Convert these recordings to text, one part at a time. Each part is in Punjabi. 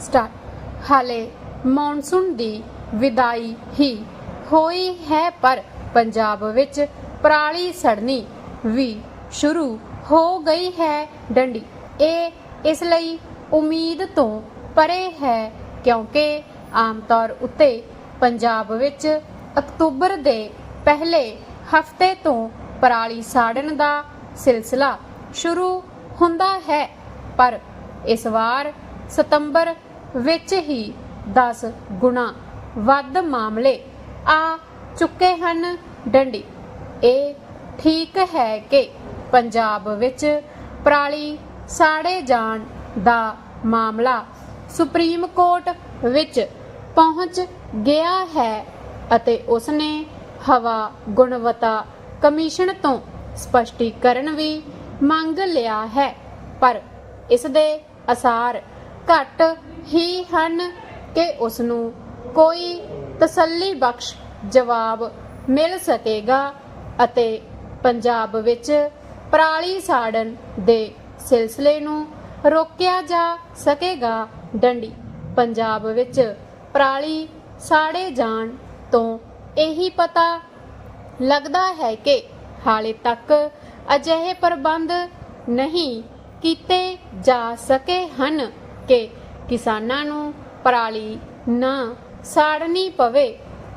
ਸਟਾਰਟ। ਹਾਲੇ ਮੌਨਸੂਨ ਦੀ ਵਿਦਾਈ ਹੀ ਹੋਈ ਹੈ, ਪਰ ਪੰਜਾਬ ਵਿੱਚ ਪਰਾਲੀ ਸੜਨੀ ਵੀ ਸ਼ੁਰੂ ਹੋ ਗਈ ਹੈ ਡੰਡੀ। ਇਹ ਇਸ ਲਈ ਉਮੀਦ ਤੋਂ ਪਰੇ ਹੈ ਕਿਉਂਕਿ ਆਮ ਤੌਰ ਉੱਤੇ ਪੰਜਾਬ ਵਿੱਚ ਅਕਤੂਬਰ ਦੇ ਪਹਿਲੇ ਹਫ਼ਤੇ ਤੋਂ ਪਰਾਲੀ ਸਾੜਨ ਦਾ ਸਿਲਸਿਲਾ ਸ਼ੁਰੂ ਹੁੰਦਾ ਹੈ, ਪਰ ਇਸ ਵਾਰ ਸਤੰਬਰ ਵਿੱਚ ਹੀ 10 ਗੁਣਾ ਵੱਧ ਮਾਮਲੇ ਆ ਚੁੱਕੇ ਹਨ। ਡੰਡੀ, ਇਹ ਠੀਕ ਹੈ ਕਿ ਪੰਜਾਬ ਵਿੱਚ ਪਰਾਲੀ ਸਾੜੇ ਜਾਣ ਦਾ ਮਾਮਲਾ ਸੁਪਰੀਮ ਕੋਰਟ ਵਿੱਚ ਪਹੁੰਚ ਗਿਆ ਹੈ ਅਤੇ ਉਸਨੇ ਹਵਾ ਗੁਣਵੱਤਾ ਕਮਿਸ਼ਨ ਤੋਂ ਸਪਸ਼ਟੀਕਰਨ ਵੀ ਮੰਗ ਲਿਆ ਹੈ। ਪਰ ਇਸ ਦੇ ਅਸਾਰ ਘੱਟ ਹੀ ਹਨ ਕਿ ਉਸ ਨੂੰ ਕੋਈ ਤਸੱਲੀ ਬਖਸ਼ ਜਵਾਬ ਮਿਲ ਸਕੇਗਾ ਅਤੇ ਪੰਜਾਬ ਵਿੱਚ ਪਰਾਲੀ ਸਾੜਨ ਦੇ ਸਿਲਸਿਲੇ ਨੂੰ ਰੋਕਿਆ ਜਾ ਸਕੇਗਾ। ਡੰਡੀ, ਪੰਜਾਬ ਵਿੱਚ ਪਰਾਲੀ ਸਾੜੇ ਜਾਣ ਤੋਂ ਇਹੀ ਪਤਾ ਲੱਗਦਾ ਹੈ ਕਿ ਹਾਲੇ ਤੱਕ ਅਜਿਹੇ ਪ੍ਰਬੰਧ ਨਹੀਂ ਕੀਤੇ ਜਾ ਸਕੇ ਹਨ ਕਿ ਕਿਸਾਨਾਂ ਨੂੰ ਪਰਾਲੀ ਨਾ ਸਾੜਨੀ ਪਵੇ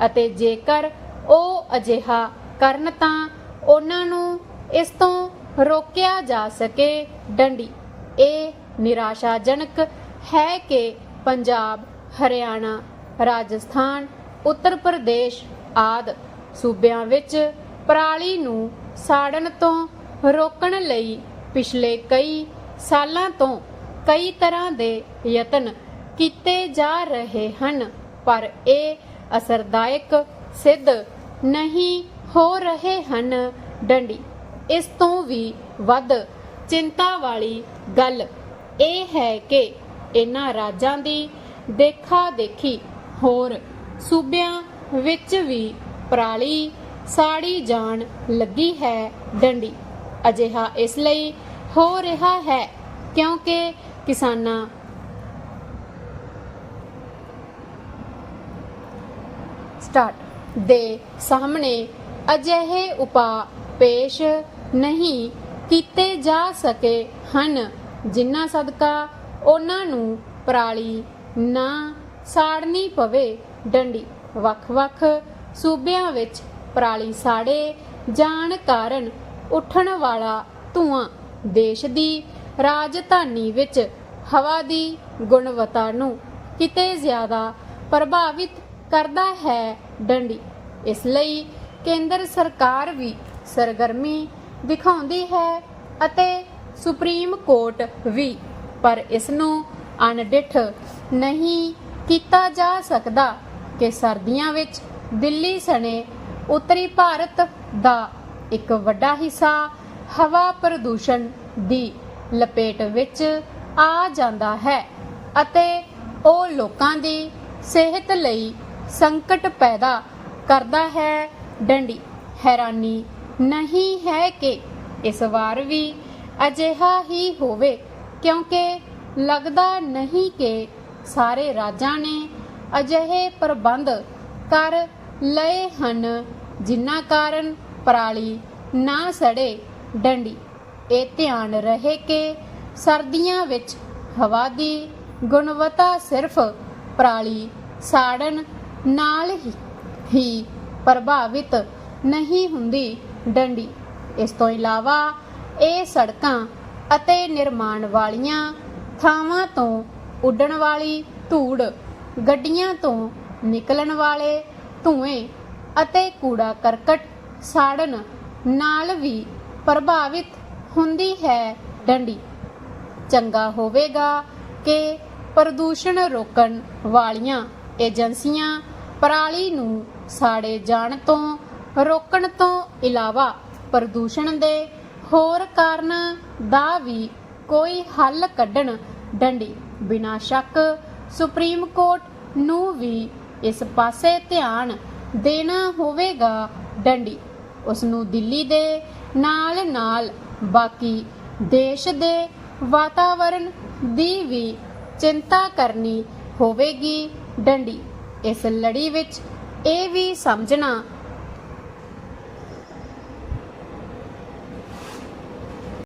ਅਤੇ ਜੇਕਰ ਉਹ ਅਜਿਹਾ ਕਰਨ ਤਾਂ ਉਹਨਾਂ ਨੂੰ ਇਸ ਤੋਂ ਰੋਕਿਆ ਜਾ ਸਕੇ। ਡੰਡੀ, ਇਹ ਨਿਰਾਸ਼ਾਜਨਕ ਹੈ ਕਿ ਪੰਜਾਬ, ਹਰਿਆਣਾ, ਰਾਜਸਥਾਨ, ਉੱਤਰ ਪ੍ਰਦੇਸ਼ ਆਦ ਸੂਬਿਆਂ ਵਿੱਚ ਪਰਾਲੀ ਨੂੰ ਸਾੜਨ ਤੋਂ ਰੋਕਣ ਲਈ ਪਿਛਲੇ ਕਈ ਸਾਲਾਂ ਤੋਂ ਕਈ ਤਰ੍ਹਾਂ ਦੇ ਯਤਨ ਕੀਤੇ ਜਾ ਰਹੇ ਹਨ, ਪਰ ਇਹ ਅਸਰਦਾਇਕ ਸਿੱਧ ਨਹੀਂ ਹੋ ਰਹੇ ਹਨ। ਡੰਡੀ, ਇਸ ਤੋਂ ਵੀ ਵੱਧ ਚਿੰਤਾ ਵਾਲੀ ਗੱਲ ਇਹ ਹੈ ਕਿ ਇਹਨਾਂ ਰਾਜਾਂ ਦੀ ਦੇਖਾ ਦੇਖੀ ਹੋਰ ਸੂਬਿਆਂ ਵਿੱਚ ਵੀ ਪਰਾਲੀ ਸਾੜੀ ਜਾਣ ਲੱਗੀ ਹੈ। ਡੰਡੀ, ਅਜਿਹਾ ਇਸ ਲਈ ਹੋ ਰਿਹਾ ਹੈ ਕਿਉਂਕਿ ਕਿਸਾਨਾਂ ਸਟਾਰਟ। ਦੇ ਸਾਹਮਣੇ ਅਜਿਹੇ ਉਪਾਅ ਪੇਸ਼ ਨਹੀਂ ਕੀਤੇ ਜਾ ਸਕੇ ਹਨ, ਜਿਨ੍ਹਾਂ ਸਦਕਾ ਉਹਨਾਂ ਨੂੰ ਪਰਾਲੀ ਨਾ ਸਾੜਨੀ ਪਵੇ। ਡੰਡੀ। ਵੱਖ-ਵੱਖ ਸੂਬਿਆਂ ਵਿੱਚ ਪਰਾਲੀ ਸਾੜੇ ਜਾਣ ਕਾਰਨ ਉੱਠਣ ਵਾਲਾ ਧੂਆਂ। ਦੇਸ਼ ਦੀ ਰਾਜਧਾਨੀ ਵਿੱਚ ਹਵਾ ਦੀ ਗੁਣਵੱਤਾ ਨੂੰ ਕਿਤੇ ਜ਼ਿਆਦਾ ਪ੍ਰਭਾਵਿਤ ਕਰਦਾ ਹੈ ਡੰਡੀ। ਇਸ ਲਈ ਕੇਂਦਰ ਸਰਕਾਰ ਵੀ ਸਰਗਰਮੀ ਦਿਖਾਉਂਦੀ ਹੈ ਅਤੇ ਸੁਪਰੀਮ ਕੋਰਟ ਵੀ, ਪਰ ਇਸ ਨੂੰ ਅਣਡਿੱਠ ਨਹੀਂ ਕੀਤਾ ਜਾ ਸਕਦਾ ਕਿ ਸਰਦੀਆਂ ਵਿੱਚ ਦਿੱਲੀ ਸਣੇ ਉੱਤਰੀ ਭਾਰਤ ਦਾ ਇੱਕ ਵੱਡਾ ਹਿੱਸਾ ਹਵਾ ਪ੍ਰਦੂਸ਼ਣ ਦੀ ਲਪੇਟ ਵਿੱਚ ਆ ਜਾਂਦਾ ਹੈ ਅਤੇ ਉਹ ਲੋਕਾਂ ਦੀ ਸਿਹਤ ਲਈ ਸੰਕਟ ਪੈਦਾ ਕਰਦਾ ਹੈ। ਡੰਡੀ, ਹੈਰਾਨੀ ਨਹੀਂ ਹੈ ਕਿ ਇਸ ਵਾਰ ਵੀ ਅਜਿਹਾ ਹੀ ਹੋਵੇ, ਕਿਉਂਕਿ ਲੱਗਦਾ ਨਹੀਂ ਕਿ ਸਾਰੇ ਰਾਜਾਂ ਨੇ ਅਜਿਹੇ ਪ੍ਰਬੰਧ ਕਰ ਲਏ ਹਨ, ਜਿਨ੍ਹਾਂ ਕਾਰਨ ਪਰਾਲੀ ਨਾ ਸੜੇ। ਡੰਡੀ, ਇਹ ਧਿਆਨ ਰਹੇ ਕਿ ਸਰਦੀਆਂ ਵਿੱਚ ਹਵਾ ਦੀ ਗੁਣਵੱਤਾ ਸਿਰਫ ਪਰਾਲੀ ਸਾੜਨ ਨਾਲ ਹੀ ਪ੍ਰਭਾਵਿਤ ਨਹੀਂ ਹੁੰਦੀ ਡੰਡੀ। ਇਸ ਤੋਂ ਇਲਾਵਾ ਇਹ ਸੜਕਾਂ ਅਤੇ ਨਿਰਮਾਣ ਵਾਲੀਆਂ ਥਾਵਾਂ ਤੋਂ ਉੱਡਣ ਵਾਲੀ ਧੂੜ, ਗੱਡੀਆਂ ਤੋਂ ਨਿਕਲਣ ਵਾਲੇ ਧੂਏ ਅਤੇ ਕੂੜਾ ਕਰਕਟ ਸਾੜਨ ਨਾਲ ਵੀ ਪ੍ਰਭਾਵਿਤ ਹੁੰਦੀ ਹੈ ਡੰਡੀ। ਚੰਗਾ ਹੋਵੇਗਾ ਕਿ ਪ੍ਰਦੂਸ਼ਣ ਰੋਕਣ ਵਾਲੀਆਂ ਏਜੰਸੀਆਂ ਪਰਾਲੀ ਨੂੰ ਸਾੜੇ ਜਾਣ ਤੋਂ, ਰੋਕਣ ਤੋਂ ਇਲਾਵਾ ਪ੍ਰਦੂਸ਼ਣ ਦੇ ਹੋਰ ਕਾਰਨਾਂ ਦਾ ਵੀ ਕੋਈ ਹੱਲ ਕੱਢਣ ਡੰਡੀ ਬਿਨਾਂ ਸ਼ੱਕ ਸੁਪਰੀਮ ਕੋਰਟ ਨੂੰ ਵੀ ਇਸ ਪਾਸੇ ਧਿਆਨ ਦੇਣਾ ਹੋਵੇਗਾ ਡੰਡੀ। ਉਸ ਨੂੰ ਦਿੱਲੀ ਦੇ ਨਾਲ ਨਾਲ ਬਾਕੀ ਦੇਸ਼ ਦੇ ਵਾਤਾਵਰਣ ਦੀ ਵੀ ਚਿੰਤਾ ਕਰਨੀ ਹੋਵੇਗੀ। ਡੰਡੀ ਇਸ ਲੜੀ ਵਿੱਚ ਇਹ ਵੀ ਸਮਝਣਾ